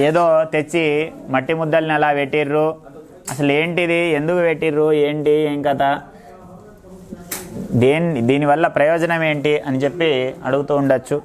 ఏదో తెచ్చి మట్టి ముద్దల్ని అలా పెట్టిర్రు. అసలు ఏంటిది? ఎందుకు పెట్టిర్రు? ఏంటి? ఏం కథ? దేని దీనివల్ల ప్రయోజనం ఏంటి? అని చెప్పి అడుగుతూ ఉండొచ్చు.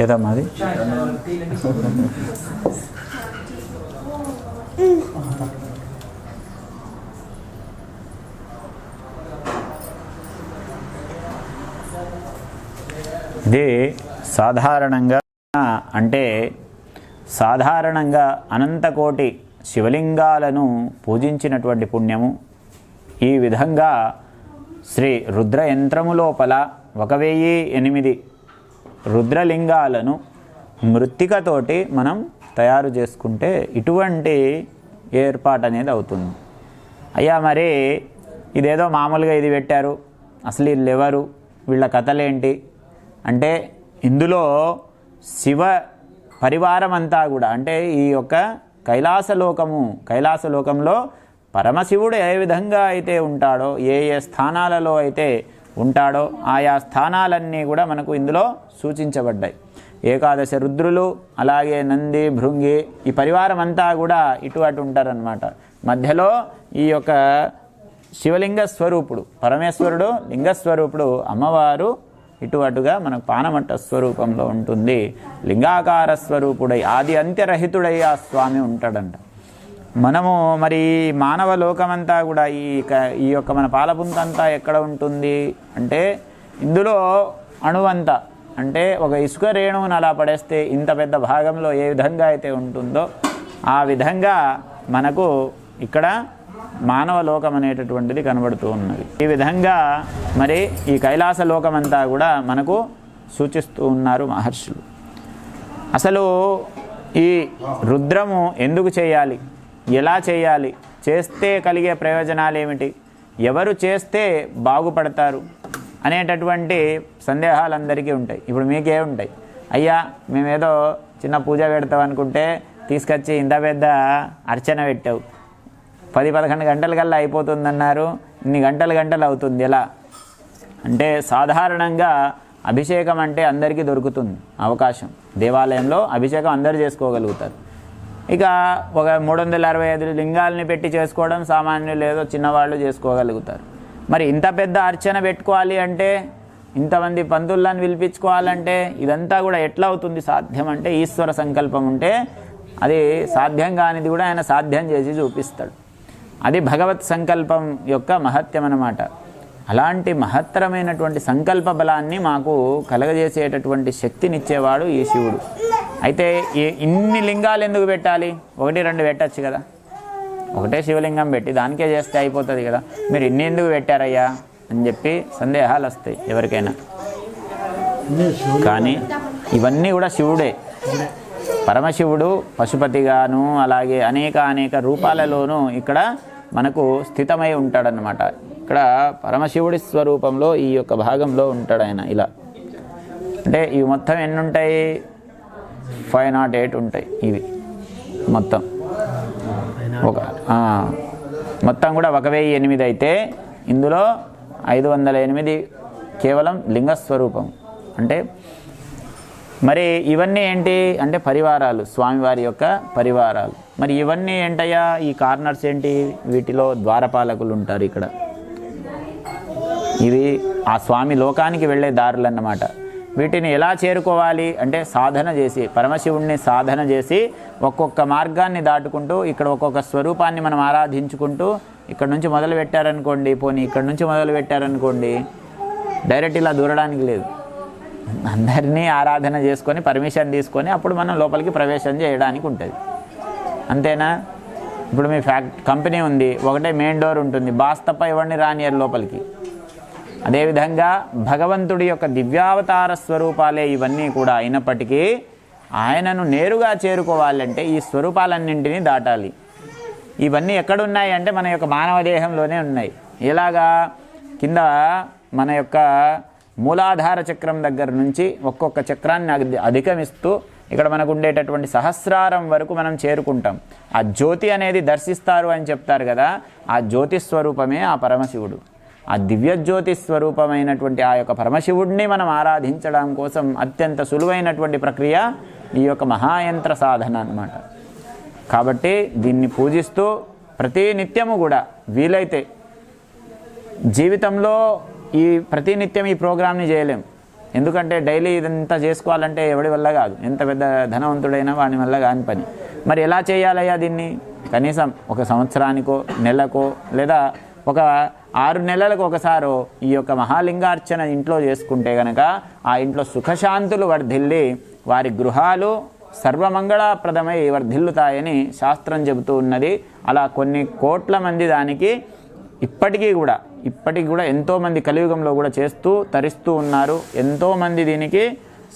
ఏదమ్మా అది ఇది సాధారణంగా అంటే సాధారణంగా అనంతకోటి శివలింగాలను పూజించినటువంటి పుణ్యము. ఈ విధంగా శ్రీ రుద్ర యంత్రము లోపల ఒక వెయ్యి ఎనిమిది రుద్రలింగాలను మృత్తికతోటి మనం తయారు చేసుకుంటే ఇటువంటి ఏర్పాటు అనేది అవుతుంది. అయ్యా మరి ఇదేదో మామూలుగా ఇది పెట్టారు అసలు వీళ్ళు ఎవరు వీళ్ళ కథలేంటి? అంటే ఇందులో శివ పరివారం అంతా కూడా అంటే ఈ యొక్క కైలాసలోకము కైలాసలోకంలో పరమశివుడు ఏ విధంగా అయితే ఉంటాడో ఏ ఏ స్థానాలలో అయితే ఉంటాడో ఆయా స్థానాలన్నీ కూడా మనకు ఇందులో సూచించబడ్డాయి. ఏకాదశ రుద్రులు అలాగే నంది భృంగి ఈ పరివారం అంతా కూడా ఇటు అటు ఉంటారనమాట మధ్యలో ఈ యొక్క శివలింగ స్వరూపుడు పరమేశ్వరుడు లింగస్వరూపుడు అమ్మవారు ఇటు అటుగా మనకు పానమట్ట స్వరూపంలో ఉంటుంది. లింగాకార స్వరూపుడై ఆది అంత్యరహితుడై ఆ స్వామి ఉంటాడంట. మనము మరి మానవ లోకమంతా కూడా ఈ క- ఈ యొక్క మన పాలపుంతంతా ఎక్కడ ఉంటుంది? అంటే ఇందులో అణువంత అంటే ఒక ఇసుక రేణువును అలా పడేస్తే ఇంత పెద్ద భాగంలో ఏ విధంగా అయితే ఉంటుందో ఆ విధంగా మనకు ఇక్కడ మానవ లోకం అనేటటువంటిది కనబడుతూ ఉన్నది. ఈ విధంగా మరి ఈ కైలాస లోకమంతా కూడా మనకు సూచిస్తూ ఉన్నారు మహర్షులు. అసలు ఈ రుద్రము ఎందుకు చేయాలి? ఎలా చేయాలి? చేస్తే కలిగే ప్రయోజనాలు ఏమిటి ఎవరు చేస్తే బాగుపడతారు? అనేటటువంటి సందేహాలు అందరికీ ఉంటాయి. ఇప్పుడు మీకే ఉంటాయి. అయ్యా మేమేదో చిన్న పూజ పెడతాం అనుకుంటే తీసుకొచ్చి ఇంత పెద్ద అర్చన పెట్టావు. పది పదకొండు గంటల కల్లా అయిపోతుందన్నారు. ఇన్ని గంటలు గంటలు అవుతుంది. ఎలా? అంటే సాధారణంగా అభిషేకం అంటే అందరికీ దొరుకుతుంది అవకాశం. దేవాలయంలో అభిషేకం అందరూ చేసుకోగలుగుతారు. ఇక ఒక మూడు వందల అరవై ఐదు లింగాలని పెట్టి చేసుకోవడం సామాన్యులు ఏదో చిన్నవాళ్ళు చేసుకోగలుగుతారు. మరి ఇంత పెద్ద అర్చన పెట్టుకోవాలి అంటే ఇంతమంది పంతులను పిలిపించుకోవాలంటే ఇదంతా కూడా ఎట్లా అవుతుంది సాధ్యం అంటే ఈశ్వర సంకల్పం ఉంటే అది సాధ్యం కానిది కూడా ఆయన సాధ్యం చేసి చూపిస్తాడు. అది భగవత్ సంకల్పం యొక్క మహత్యం అన్నమాట అలాంటి మహత్తరమైనటువంటి సంకల్ప బలాన్ని మాకు కలగజేసేటటువంటి శక్తినిచ్చేవాడు ఈ శివుడు. అయితే ఈ ఇన్ని లింగాలు ఎందుకు పెట్టాలి? ఒకటి రెండు పెట్టచ్చు కదా. ఒకటే శివలింగం పెట్టి దానికే చేస్తే అయిపోతుంది కదా. మీరు ఇన్ని ఎందుకు పెట్టారయ్యా? అని చెప్పి సందేహాలు వస్తాయి ఎవరికైనా. కానీ ఇవన్నీ కూడా శివుడే. పరమశివుడు పశుపతిగాను అలాగే అనేక అనేక రూపాలలోనూ ఇక్కడ మనకు స్థితమై ఉంటాడనమాట ఇక్కడ పరమశివుడి స్వరూపంలో ఈ యొక్క భాగంలో ఉంటాడు ఆయన ఇలా. అంటే ఇవి మొత్తం ఎన్ని ఉంటాయి ఫైవ్ నాట్ ఎయిట్ ఉంటాయి ఇవి మొత్తం. ఒక మొత్తం కూడా ఒక వెయ్యి ఎనిమిది అయితే ఇందులో ఐదు వందల ఎనిమిది కేవలం లింగస్వరూపం. అంటే మరి ఇవన్నీ ఏంటి అంటే పరివారాలు స్వామివారి యొక్క పరివారాలు. మరి ఇవన్నీ ఏంటయ్యా? ఈ కార్నర్స్ ఏంటి? వీటిలో ద్వారపాలకులు ఉంటారు ఇక్కడ. ఇవి ఆ స్వామి లోకానికి వెళ్ళే దారులు అన్నమాట వీటిని ఎలా చేరుకోవాలి? అంటే సాధన చేసి పరమశివుణ్ణి సాధన చేసి ఒక్కొక్క మార్గాన్ని దాటుకుంటూ ఇక్కడ ఒక్కొక్క స్వరూపాన్ని మనం ఆరాధించుకుంటూ ఇక్కడ నుంచి మొదలు పెట్టారనుకోండి పోనీ ఇక్కడ నుంచి మొదలు పెట్టారనుకోండి డైరెక్ట్ ఇలా దూరడానికి లేదు. అందరినీ ఆరాధన చేసుకొని పర్మిషన్ తీసుకొని అప్పుడు మనం లోపలికి ప్రవేశం చేయడానికి ఉంటుంది. అంతేనా? ఇప్పుడు మీ ఫ్యాక్ కంపెనీ ఉంది ఒకటే మెయిన్ డోర్ ఉంటుంది బాస్ తప్ప రానియర్ లోపలికి. అదేవిధంగా భగవంతుడి యొక్క దివ్యావతార స్వరూపాలే ఇవన్నీ కూడా అయినప్పటికీ ఆయనను నేరుగా చేరుకోవాలంటే ఈ స్వరూపాలన్నింటినీ దాటాలి. ఇవన్నీ ఎక్కడున్నాయి అంటే మన యొక్క మానవ దేహంలోనే ఉన్నాయి. ఎలాగా? కింద మన యొక్క మూలాధార చక్రం దగ్గర నుంచి ఒక్కొక్క చక్రాన్ని అధిగమిస్తూ ఇక్కడ మనకు ఉండేటటువంటి సహస్రారం వరకు మనం చేరుకుంటాం. ఆ జ్యోతి అనేది దర్శిస్తారు అని చెప్తారు కదా ఆ జ్యోతి స్వరూపమే ఆ పరమశివుడు. ఆ దివ్యజ్యోతి స్వరూపమైనటువంటి ఆ యొక్క పరమశివుడిని మనం ఆరాధించడం కోసం అత్యంత సులువైనటువంటి ప్రక్రియ ఈ యొక్క మహాయంత్ర సాధన అన్నమాట. కాబట్టి దీన్ని పూజిస్తూ ప్రతి నిత్యము కూడా వీలైతే జీవితంలో ఈ ప్రతినిత్యం ఈ ప్రోగ్రామ్ని చేయలేం. ఎందుకంటే డైలీ ఇదంతా చేసుకోవాలంటే ఎవడి వల్ల కాదు. ఎంత పెద్ద ధనవంతుడైనా వాని వల్ల కాని పని. మరి ఎలా చేయాలయ్యా దీన్ని? కనీసం ఒక సంవత్సరానికో నెలకో లేదా ఒక ఆరు నెలలకు ఒకసారో ఈ యొక్క మహాలింగార్చన ఇంట్లో చేసుకుంటే గనక ఆ ఇంట్లో సుఖశాంతులు వర్ధిల్లి వారి గృహాలు సర్వమంగళప్రదమై వర్ధిల్లుతాయని శాస్త్రం చెబుతూ ఉన్నది. అలా కొన్ని కోట్ల మంది దానికి ఇప్పటికీ కూడా ఇప్పటికి కూడా ఎంతోమంది కలియుగంలో కూడా చేస్తూ తరిస్తూ ఉన్నారు. ఎంతోమంది దీనికి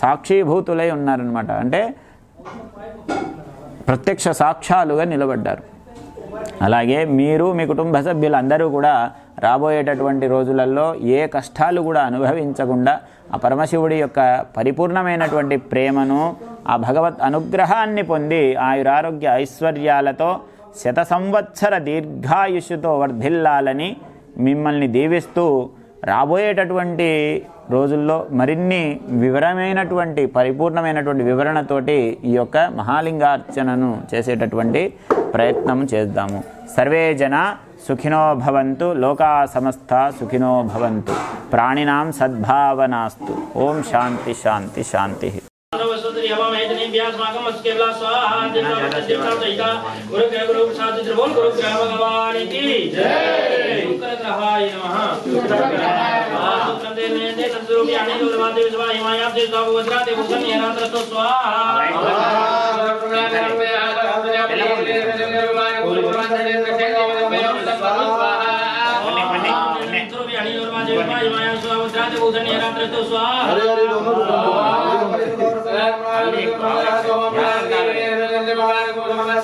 సాక్షిభూతులై ఉన్నారనమాట అంటే ప్రత్యక్ష సాక్ష్యాలుగా నిలబడ్డారు. అలాగే మీరు మీ కుటుంబ సభ్యులందరూ కూడా రాబోయేటటువంటి రోజులలో ఏ కష్టాలు కూడా అనుభవించకుండా ఆ పరమశివుడి యొక్క పరిపూర్ణమైనటువంటి ప్రేమను ఆ భగవత్ అనుగ్రహాన్ని పొంది ఆయురారోగ్య ఐశ్వర్యాలతో శత సంవత్సర దీర్ఘాయుష్యుతో వర్ధిల్లాలని మిమ్మల్ని దీవిస్తూ రాబోయేటటువంటి రోజుల్లో మరిన్ని వివరమైనటువంటి పరిపూర్ణమైనటువంటి వివరణతోటి ఈ యొక్క మహాలింగార్చనను చేసేటటువంటి ప్రయత్నం చేద్దాము. సర్వే జన సుఖినో భవంతు లోకా సమస్త సుఖినో భవంతు. ప్రాణినాం సద్భావనాస్తు. ఓం శాంతి శాంతి శాంతి. महेजनी व्यासमागम अस्केला स्वाहा देवता देवता सहिता गुरु ग्रह गुरु प्रसाद त्रिभुवन गुरु ग्रह भगवान की जय शुक्र ग्रहाय नमः शुक्र ग्रहाय शुक्र देव ने दे सद्रूप यानी दुर्वा देव स्वाहा हिमाया देव स्वाहा वज्रा देव भूषण येरात्र तो स्वाहा हरे हरे